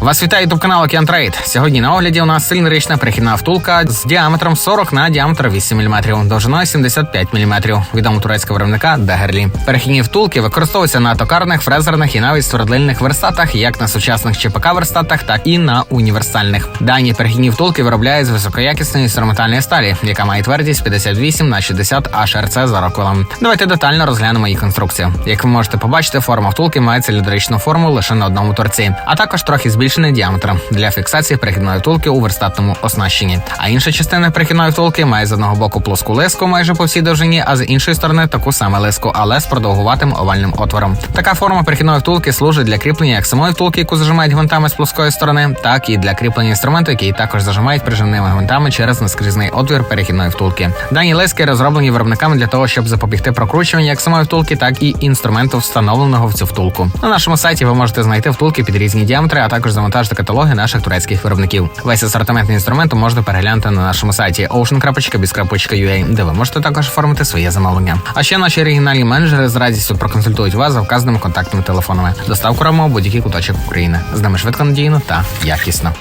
Вас вітає ютуб канал Океан. Сьогодні на огляді у нас сильнорічна перехідна втулка з діаметром 40 на діаметр 8 мм, довжиною 75 мм, відомо турецького виробника Дагерлі. Перехідні втулки використовуються на токарних, фрезерних і навіть ствердильних верстатах, як на сучасних ЧПК верстатах, так і на універсальних. Дані перехідні втулки виробляють з високоякісної інструментальної сталі, яка має твердість 58 на 60 HRC за роквелом. Давайте детально розглянемо її конструкцію. Як ви можете побачити, форма втулки має циліндричну форму лише на одному торці, а також трохи збільшений діаметр для фіксації перехідної втулки у верстатному оснащенні. А інша частина перехідної втулки має з одного боку плоску леску майже по всій довжині, а з іншої сторони таку саму леску, але з продовгуватим овальним отвором. Така форма перехідної втулки служить для кріплення як самої втулки, яку зажимають гвинтами з плоскої сторони, так і для кріплення інструменту, який також зажимають прижимними гвинтами через наскрізний отвір перехідної втулки. Дані лески розроблені виробниками для того, щоб запобігти прокручуванню як самої втулки, так і інструменту, встановленого в цю втулку. На нашому сайті ви можете знайти втулки під різні діаметри, а також завантажити каталоги наших турецьких виробників. Весь асортимент інструменту можна переглянути на нашому сайті ocean.biz.ua, де ви можете також оформити своє замовлення. А ще наші регіональні менеджери з радістю проконсультують вас за вказаними контактними телефонами. Доставку робимо будь-який куточок України. З нами швидко надійно та якісно.